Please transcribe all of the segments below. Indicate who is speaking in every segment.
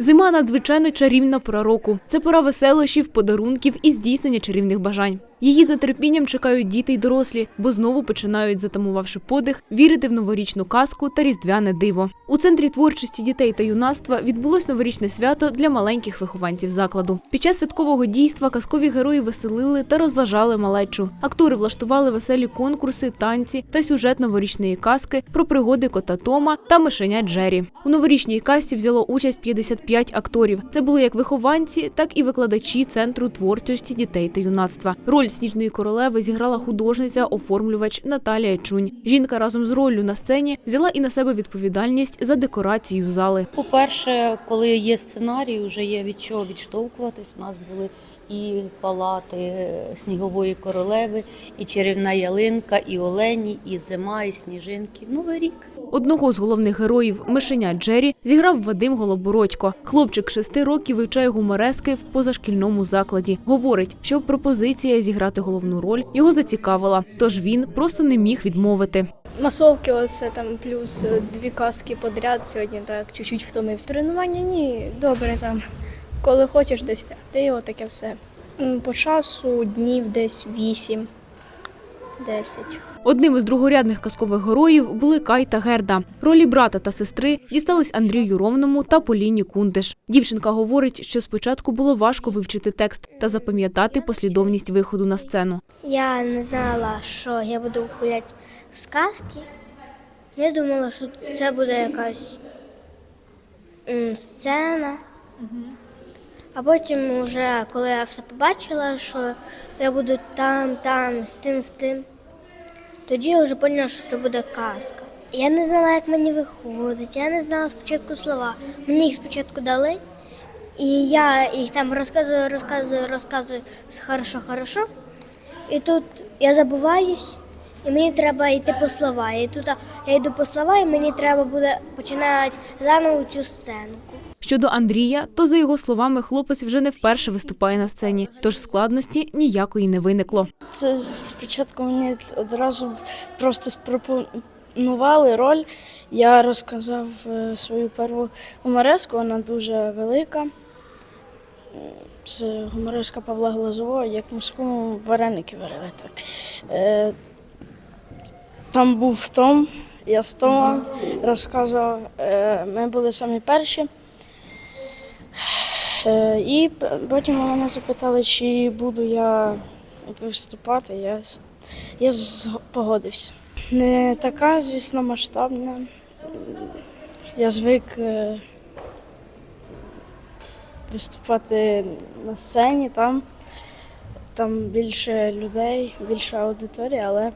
Speaker 1: Зима надзвичайно чарівна пора року. Це пора веселощів, подарунків і здійснення чарівних бажань. Її з нетерпінням чекають діти й дорослі, бо знову починають, затамувавши подих, вірити в новорічну казку та різдвяне диво. У центрі творчості дітей та юнацтва відбулось новорічне свято для маленьких вихованців закладу. Під час святкового дійства казкові герої веселили та розважали малечу. Актори влаштували веселі конкурси, танці та сюжет новорічної казки про пригоди кота Тома та мишеня Джері. У новорічній казці взяло участь 55 акторів. Це були як вихованці, так і викладачі центру творчості дітей та юнацтва. Роль сніжної королеви зіграла художниця-оформлювач Наталія Чунь. Жінка разом з роллю на сцені взяла і на себе відповідальність за декорацію зали.
Speaker 2: По-перше, коли є сценарій, вже є від чого відштовхуватись. У нас були і палати снігової королеви, і чарівна ялинка, і олені, і зима, і сніжинки. Новий рік.
Speaker 1: Одного з головних героїв мишеня Джері зіграв Вадим Голобородько. Хлопчик шести років вивчає гуморески в позашкільному закладі. Говорить, що пропозиція зіграти головну роль його зацікавила, тож він просто не міг відмовити.
Speaker 3: Масовки, оце там плюс е, дві казки подряд сьогодні так чуть-чуть втомився. Тренування ні, добре там. Коли хочеш десь йти, ти отаке все. По часу днів десь вісім, десять.
Speaker 1: Одним із другорядних казкових героїв були Кай та Герда. Ролі брата та сестри дістались Андрію Ровному та Поліні Кундиш. Дівчинка говорить, що спочатку було важко вивчити текст та запам'ятати послідовність виходу на сцену.
Speaker 4: Я не знала, що я буду гуляти в сказки. Я думала, що це буде якась сцена. А потім, вже, коли я все побачила, що я буду там, там, з тим, з тим, тоді я вже поняла, що це буде казка. Я не знала, як мені виходить, я не знала спочатку слова. Мені їх спочатку дали, і я їх там розказую, розказую, розказую, все хорошо, хорошо. І тут я забуваюсь, і мені треба йти по слова. І тут я йду по слова, і мені треба буде починати заново цю сценку.
Speaker 1: Щодо Андрія, то за його словами, хлопець вже не вперше виступає на сцені, тож складності ніякої не виникло.
Speaker 5: Це спочатку мені одразу просто спропонували роль. Я розказав е, свою перву гумореску, вона дуже велика. Це гумореска Павла Глазового, як в морському вареники варили. Так. Е, Там був Том, я з Томом розказував, е, ми були самі перші. Е, І потім мене запитали, чи буду я виступати. Я, я погодився. Не така, звісно, масштабна. Я звик е, виступати на сцені, там, там більше людей, більша аудиторія, але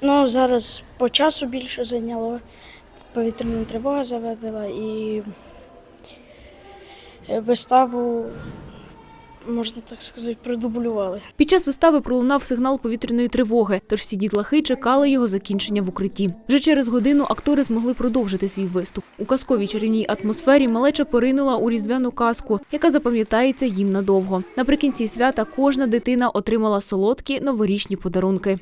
Speaker 5: ну, зараз по часу більше зайняло. Повітряна тривога заведила і виставу, можна так сказати, продублювали.
Speaker 1: Під час вистави пролунав сигнал повітряної тривоги, тож всі дітлахи чекали його закінчення в укритті. Вже через годину актори змогли продовжити свій виступ. У казковій чарівній атмосфері малеча поринула у різдвяну казку, яка запам'ятається їм надовго. Наприкінці свята кожна дитина отримала солодкі новорічні подарунки.